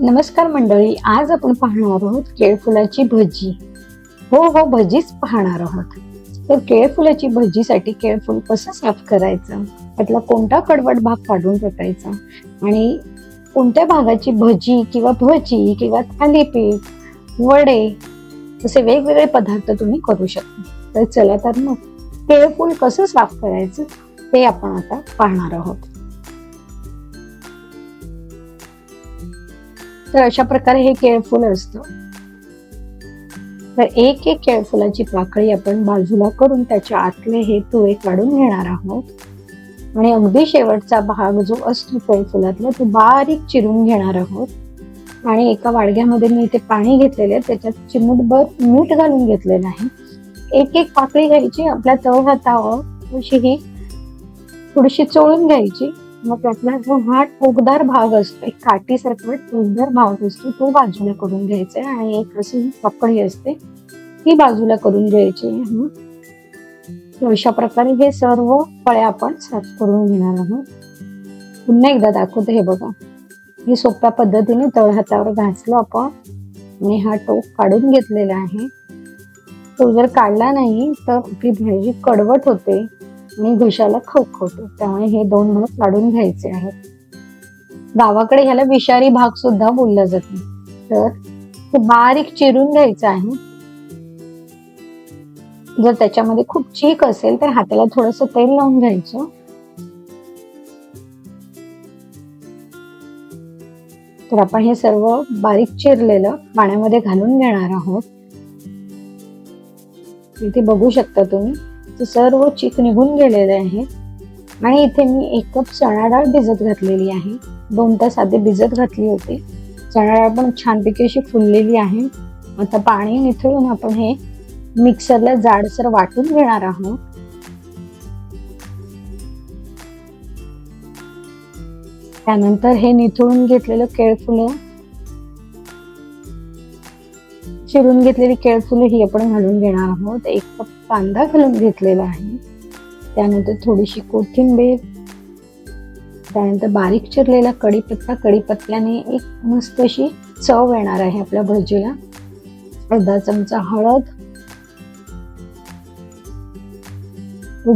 नमस्कार मंडळी आज आपण पाहणार आहोत केळफुलाची भजी. हो हो भजीच पाहणार आहोत. तर केळफुलाची भजीसाठी केळफुल कसं साफ करायचं? त्यातला कोणता कडवट भाग काढून टाकायचा? आणि कोणत्या भागाची भजी किंवा भजी किंवा थालीपीठ वडे असे वेगवेगळे पदार्थ तुम्ही करू शकता. तर चला तर मग केळफूल कसं साफ करायचं ते आपण आता पाहणार आहोत. तर अशा प्रकारे हे केळफुल असतं. तर एक एक केळफुलाची पाकळी आपण बाजूला करून त्याच्या आतले हे तुळे काढून घेणार आहोत. आणि अगदी शेवटचा भाग जो असतो केळफुलातला तो बारीक चिरून घेणार आहोत. आणि एका वाडग्यामध्ये मी इथे पाणी घेतलेले आहे त्याच्यात चिमूटभर मीठ घालून घेतलेलं आहे. एक एक पाकळी घ्यायची आपल्या तळ हातावर अशी ही थोडीशी चोळून घ्यायची. मग त्यातला जो हा टोकदार भाग असतो एक काठीसारखा टोकदार भाग असतो तो बाजूला करून घ्यायचा आणि एक अशी पकडी असते ती बाजूला करून घ्यायची. अशा प्रकारे हे सर्व फळे आपण साफ करून घेणार आहोत. पुन्हा एकदा दाखवते हे बघा. हे सोप्या पद्धतीने तळ हातावर घासलो आपण आणि हा टोक काढून घेतलेला आहे. तो जर काढला नाही तर आपली भाजी कडवट होते. आणि घशाला खवखवतो. त्यामुळे हे दोन भाग काढून घ्यायचे आहेत. गावाकडे ह्याला विषारी भाग सुद्धा बोलला जातो. तर ते बारीक चिरून घ्यायचं आहे. जर त्याच्यामध्ये खूप चीक असेल तर हाताला थोडस तेल लावून घ्यायचं. तर आपण हे सर्व बारीक चिरलेलं पाण्यामध्ये घालून घेणार आहोत. इथे बघू शकता तुम्ही. सर्व चीक निघून गेलेले आहे. आणि इथे मी एक कप चणा डाळ भिजत घातलेली आहे. दोन तास आधी भिजत घातली होती. चणा डाळ पण छानपैकी अशी फुललेली आहे. आता पाणी निथळून आपण हे मिक्सरला जाडसर वाटून घेणार आहोत. त्यानंतर हे निथळून घेतलेलं केळफुलं चिरून घेतलेली केळफुलं ही आपण घालून घेणार आहोत. एक कप कांदा घालून घेतलेला आहे. त्यानंतर थोडीशी कोथिंबीर त्यानंतर बारीक चिरलेला कढीपत्ता कढीपत्त्याने एक मस्त अशी चव येणार आहे आपल्या भजीला. अर्धा चमचा हळद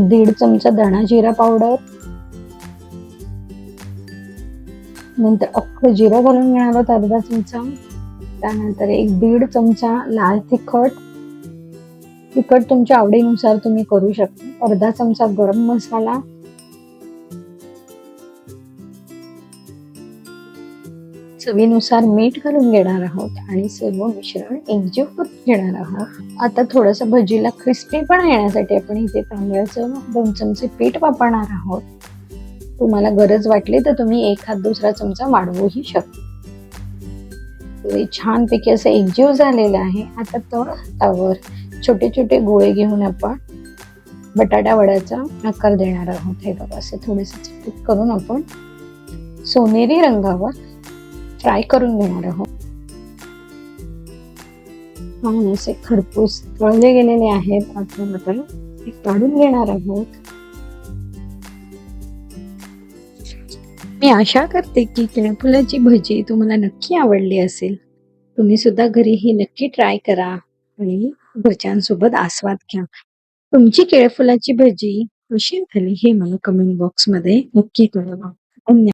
दीड चमचा धणा जिरा पावडर नंतर अख्खं जिरं घालून घेणार आहोत अर्धा चमचा. त्यानंतर एक दीड चमचा लाल तिखट. तिखट तुमच्या आवडीनुसार तुम्ही करू शकता. अर्धा चमचा गरम मसाला. चवीनुसार मीठ घालून घेणार आहोत आणि सर्व मिश्रण एकजीव करून घेणार आहोत. आता थोडस भजीला क्रिस्पी पण येण्यासाठी आपण इथे तांदळाचं दोन चमचे पीठ वापरणार आहोत. तुम्हाला गरज वाटली तर तुम्ही एक हात दुसरा चमचा वाढवूही शकता. छानपैकी असं एकजीव झालेलं आहे. आता तो हातावर छोटे छोटे गोळे घेऊन आपण बटाटा वड्याचा आकार देणार आहोत. हे बघा असे थोडेसे चिकट करून आपण सोनेरी रंगावर फ्राय करून घेणार आहोत. असे खरपूस तळले गेलेले आहेत. आपण आता काढून घेणार आहोत. मी आशा करते की केळफुलाची भजी तुम्हाला नक्की आवडली असेल. तुम्ही सुद्धा घरी ही नक्की ट्राय करा आणि भज्यांसोबत आस्वाद घ्या. तुमची केळफुलाची भजी कशी झाली हे मला कमेंट बॉक्समध्ये नक्की कळवा. धन्यवाद.